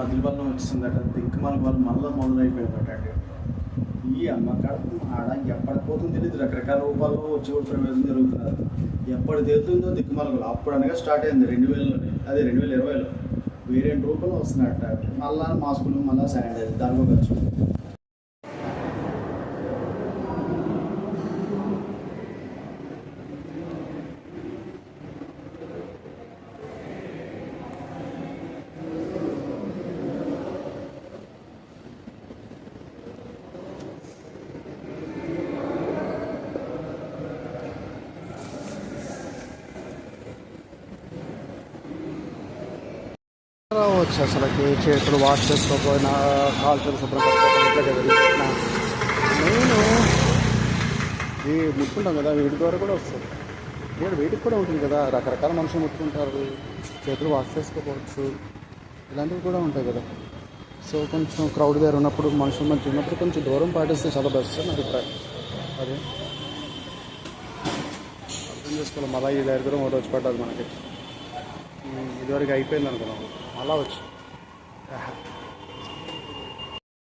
మధ్యబలం వచ్చిందట దిక్కుమాల వాళ్ళు మళ్ళీ మొదలైపోయిందట అండి. ఈ అమ్మ ఆడ ఎప్పటి పోతుందో తెలియదు రకరకాల రూపాల్లో వచ్చి కూడా ప్రవేశం జరుగుతున్నారు. ఎప్పటి తేలుతుందో దిక్కుమాలకు అప్పుడు అనగా స్టార్ట్ అయింది రెండు వేలలోనే అదే రెండు వేల ఇరవైలో. వేరే రూపంలో వస్తున్నట్ట మళ్ళా మాస్కులు మళ్ళీ శానిటైజర్ దానికో ఖర్చు. రావచ్చు అసలుకి చేతులు వాష్ చేసుకోకపోయినా కాల్చులు శుభ్రం నేను ఈ ముట్టుకుంటాం కదా వీటి ద్వారా కూడా వస్తుంది. నేను వీటికి కూడా ఉంటుంది కదా రకరకాల మనుషులు ముట్టుకుంటారు. చేతులు వాష్ చేసుకోకపోవచ్చు. ఇలాంటివి కూడా ఉంటాయి కదా. సో కొంచెం క్రౌడ్ దగ్గర ఉన్నప్పుడు మనుషుల మధ్య ఉన్నప్పుడు కొంచెం దూరం పాటిస్తే చాలా బెస్ట్ నా అభిప్రాయం. అదే. అర్థం చేసుకోవాలి. మళ్ళీ ఈ దగ్గర దూరం ఒకటి వచ్చి పడ్డది మనకి ఇదివరకు అయిపోయింది అనుకున్నాం. మళ్ళా వచ్చి